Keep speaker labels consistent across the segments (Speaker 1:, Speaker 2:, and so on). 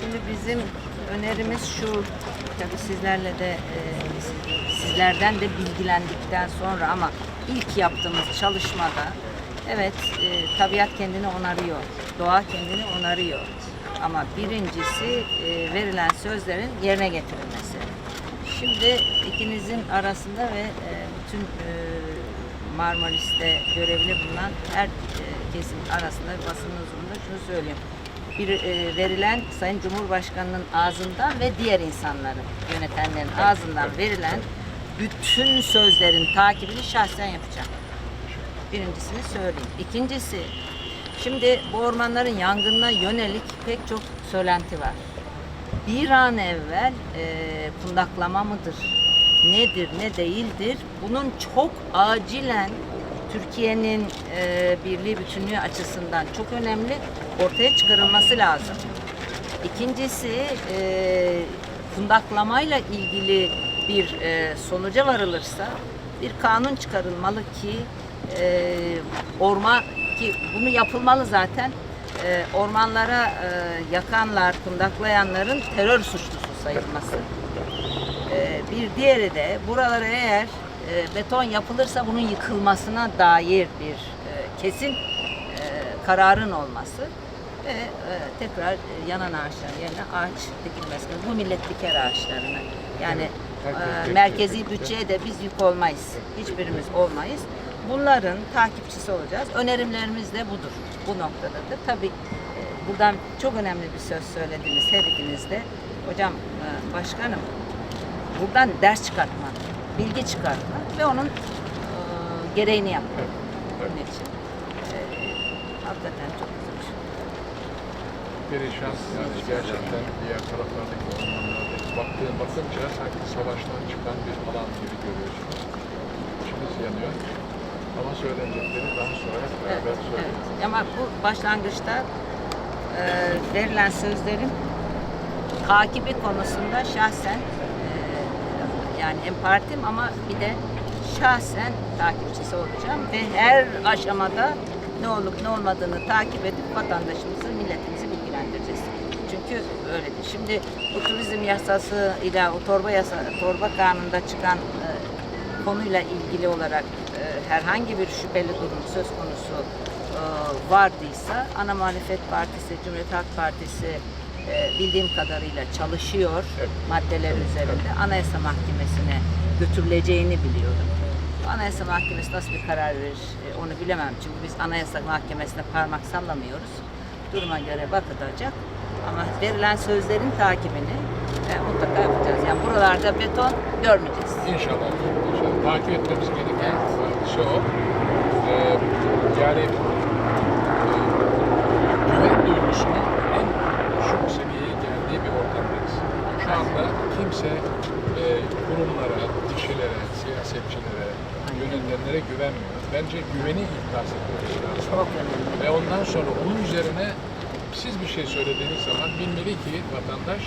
Speaker 1: Şimdi bizim önerimiz şu, tabii sizlerle de e, sizlerden de bilgilendikten sonra ama ilk yaptığımız çalışmada evet e, tabiat kendini onarıyor, doğa kendini onarıyor. Ama birincisi e, verilen sözlerin yerine getirilmesi. Şimdi ikinizin arasında ve e, bütün e, Marmaris'te görevli bulunan her e, kesim arasında basın huzurunda şunu söyleyeyim. Bir e, verilen Sayın Cumhurbaşkanı'nın ağzından ve diğer insanların, yönetenlerin ağzından verilen bütün sözlerin takibini şahsen yapacağım. Birincisini söyleyeyim. İkincisi, şimdi bu ormanların yangınına yönelik pek çok söylenti var. Bir an evvel e, kundaklama mıdır, nedir, ne değildir? Bunun çok acilen Türkiye'nin e, birliği bütünlüğü açısından çok önemli ortaya çıkarılması lazım. İkincisi e, kundaklamayla ilgili bir e, sonuca varılırsa bir kanun çıkarılmalı ki e, orman ki bunu yapılmalı zaten e, ormanlara e, yakanlar, kundaklayanların terör suçlusu sayılması. E, bir diğeri de buralara eğer e, beton yapılırsa bunun yıkılmasına dair bir e, kesin e, kararın olması ve e, tekrar yanan ağaçların yerine ağaç dikilmesi. Bu millet diker ağaçlarını. Yani e, merkezi bütçeye de biz yük olmayız. Hiçbirimiz olmayız. Bunların takipçisi olacağız. Önerimlerimiz de budur. Bu noktadadır. Tabii e, buradan çok önemli bir söz söylediniz her ikiniz de. Hocam, e, başkanım, buradan ders çıkartmak, bilgi çıkartmak ve onun e, gereğini yapmak. Bunun için. Hakikaten çok güzel bir şey.
Speaker 2: perişan yani gerçekten diğer taraflardaki ormanlarda baktığın bakınca sanki savaştan çıkan bir alan gibi görüyorsunuz. İçimiz yanıyor. Ama söylenecekleri daha sonra hep
Speaker 1: Evet,
Speaker 2: beraber söyleyeceğiz.
Speaker 1: evet. Ama bu başlangıçta e, verilen sözlerin takibi konusunda şahsen e, yani hem partim ama bir de şahsen takipçisi olacağım ve her aşamada ne olup ne olmadığını takip edip vatandaşımızı, milletimizi bilgilendireceğiz. Çünkü öyledir. Şimdi bu turizm yasası ile o torba yasa, torba kanununda çıkan e, konuyla ilgili olarak herhangi bir şüpheli durum söz konusu e, vardıysa ana muhalefet partisi, Cumhuriyet Halk Partisi e, bildiğim kadarıyla çalışıyor
Speaker 2: Evet.
Speaker 1: maddeler üzerinde. Anayasa Mahkemesi'ne götürüleceğini biliyorum. Anayasa Mahkemesi nasıl bir karar verir e, onu bilemem. Çünkü biz Anayasa Mahkemesi'ne parmak sallamıyoruz. Duruma göre bakılacak. Ama verilen sözlerin takibini e, mutlaka yapacağız. Yani buralarda beton görmeyeceğiz.
Speaker 2: İnşallah. inşallah. Takip etmemiz gereken şey o. Ee, yani e, güven duygusunun en düşük seviyeye geldiği bir ortamdayız. Şu anda kimse e, kurumlara, kişilere, siyasetçilere, yönetenlere güvenmiyor. Bence güveni ikaz etmemiz lazım. Ve ondan sonra onun üzerine siz bir şey söylediğiniz zaman bilmeli ki vatandaş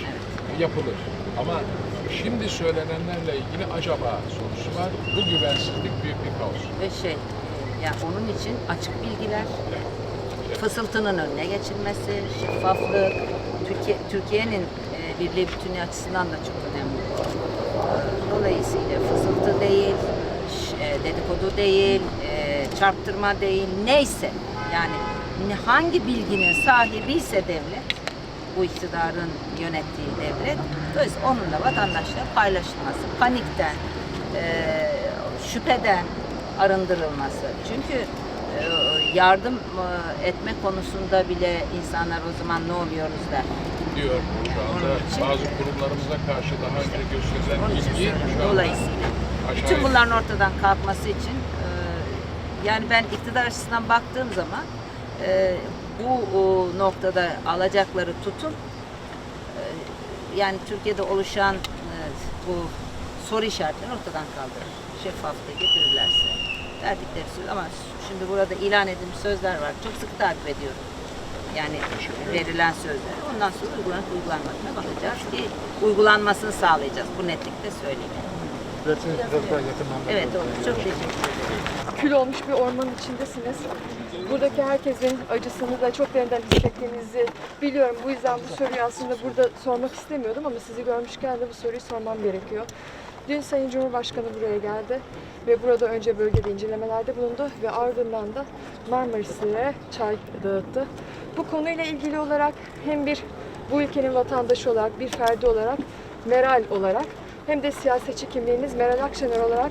Speaker 2: yapılır. Ama şimdi söylenenlerle ilgili acaba sorusu var. Bu güvensizlik büyük bir kaos.
Speaker 1: Ve şey, yani onun için açık bilgiler, fısıltının önüne geçilmesi, şeffaflık, Türkiye Türkiye'nin e, birliği bütünlüğü açısından da çok önemli. Dolayısıyla fısıltı değil, e, dedikodu değil, e, çarptırma değil, neyse yani hangi bilginin sahibiyse devlet, bu iktidarın yönettiği devlet, dolayısıyla onunla vatandaşla paylaşılması, panikten, e, şüpheden arındırılması. Çünkü e, yardım e, etme konusunda bile insanlar o zaman ne oluyoruz? der.
Speaker 2: Diyor şu anda.
Speaker 1: Onun için-
Speaker 2: bazı kurumlarımıza karşı daha önce gösterilen
Speaker 1: Onun
Speaker 2: ilgi
Speaker 1: Dolayısıyla bütün bunların ortadan kalkması için e, yani ben iktidar açısından baktığım zaman e, bu o, noktada alacakları tutum e, yani Türkiye'de oluşan e, bu soru işaretlerini ortadan kaldırır. Şeffaflığı getirirlerse verdikleri söz ama şimdi burada ilan edilmiş sözler var. Çok sık takip ediyorum. Yani verilen sözler. Ondan sonra uygulanıp uygulanmadığına bakacağız ki uygulanmasını sağlayacağız. Bu netlikte söyleyeyim.
Speaker 2: İsterseniz biraz daha yakından.
Speaker 1: Evet olur. Çok teşekkür ederim.
Speaker 3: kül olmuş bir ormanın içindesiniz. Buradaki herkesin acısını da çok derinden hissettiğinizi biliyorum. Bu yüzden bu soruyu aslında burada sormak istemiyordum ama sizi görmüşken de bu soruyu sormam gerekiyor. Dün Sayın Cumhurbaşkanı buraya geldi ve burada önce bölgede incelemelerde bulundu ve ardından da Marmarislere çay dağıttı. Bu konuyla ilgili olarak hem bir bu ülkenin vatandaşı olarak, bir ferdi olarak, Meral olarak hem de siyasetçi kimliğiniz Meral Akşener olarak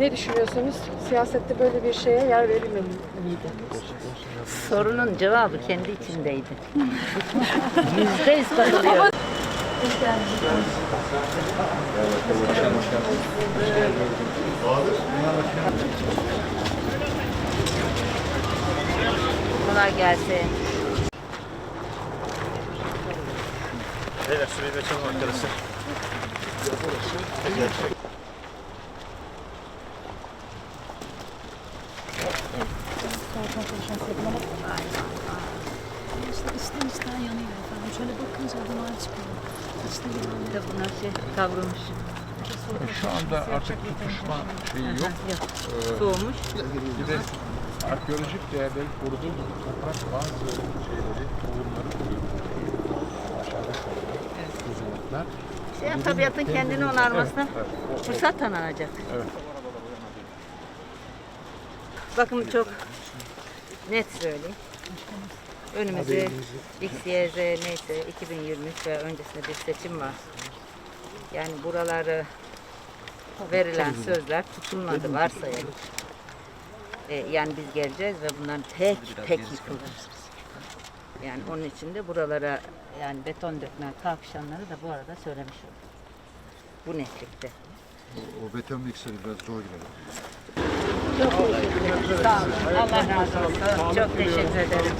Speaker 3: ne düşünüyorsunuz? Siyasette böyle bir şeye yer verilmeli miydi?
Speaker 1: Sorunun cevabı kendi içindeydi. Yüzde yüz katılıyorum. Kolay gelsin.
Speaker 4: Beyler süreyi açalım arkadaşlar.
Speaker 5: İşte içten içten yanıyor efendim. Şöyle bakınca duman çıkıyor. İçte yanıyor.
Speaker 1: Bir de buna şey kavrulmuş.
Speaker 2: Şu anda artık tutuşma şeyi yok. Ee,
Speaker 1: Soğumuş.
Speaker 2: Bir de arkeolojik değerleri koruduğu gibi toprak bazı şeyleri, tohumları koruyor. Aşağıda kalıyor. Kuzulatlar.
Speaker 1: Şey, tabiatın kendini onarmasına fırsat tanınacak.
Speaker 2: Evet.
Speaker 1: Bakın çok net söyleyeyim. Önümüzde X, Y, Z neyse 2023 ve öncesinde bir seçim var. Yani buraları verilen sözler tutulmadı varsayalım. E, yani biz geleceğiz ve bunların tek tek yıkılır. Yani onun için de buralara yani beton dökmeye kalkışanları da bu arada söylemiş oldum. Bu netlikte.
Speaker 6: O beton mikseri biraz zor girer.
Speaker 1: Sağ olun. Allah razı olsun. Çok teşekkür ederim.